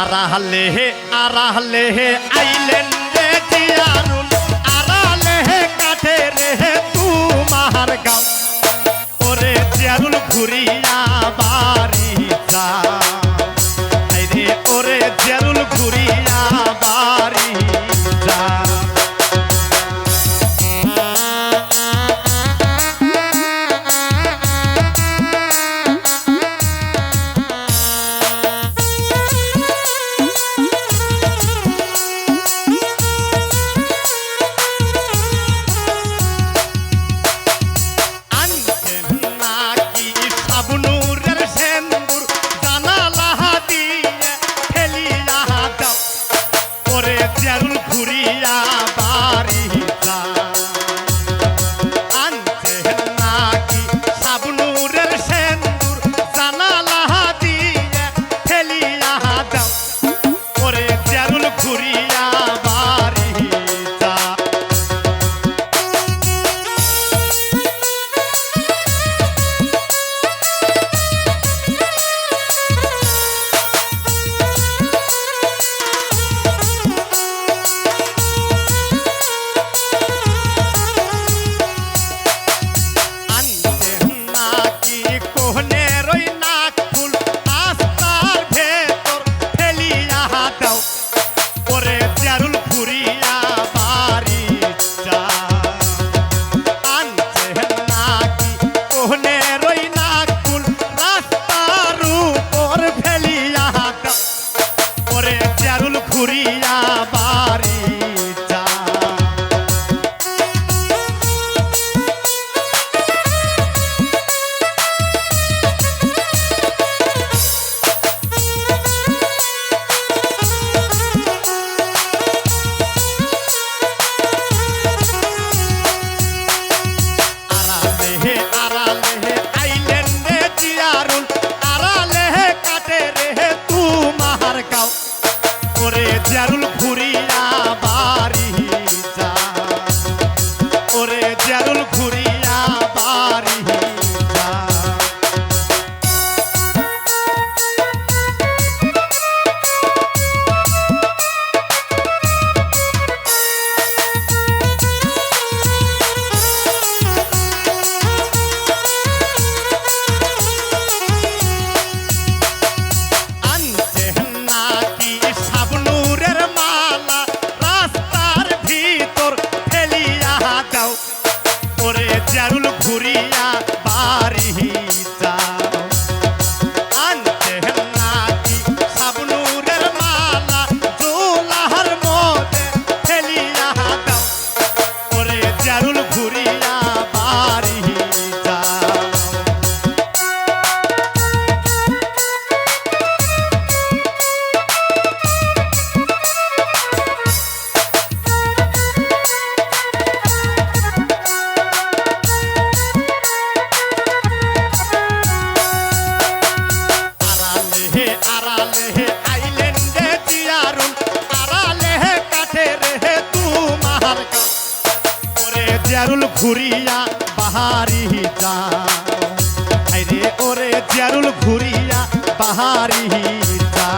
আরাহলে হে আরাহলে হে, আইলেন রে জিয়ারুল। আরাহলে হে, কাঠে রে হে তোমার গাও। ওরে জিয়ারুল ঘুরিয়া বাড়ি যা। আইরে ওরে জিয়ারুল ঘুরিয়া বাবা। জিয়ারুল ঘুরিয়া পাহাড়ি হিতা আইরে ওরে জিয়ারুল ঘুরিয়া পাহাড়ি হিতা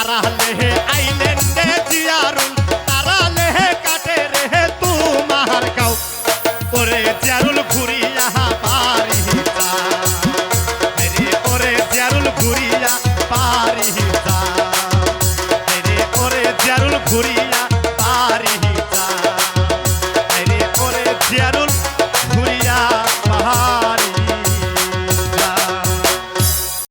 আড়ালে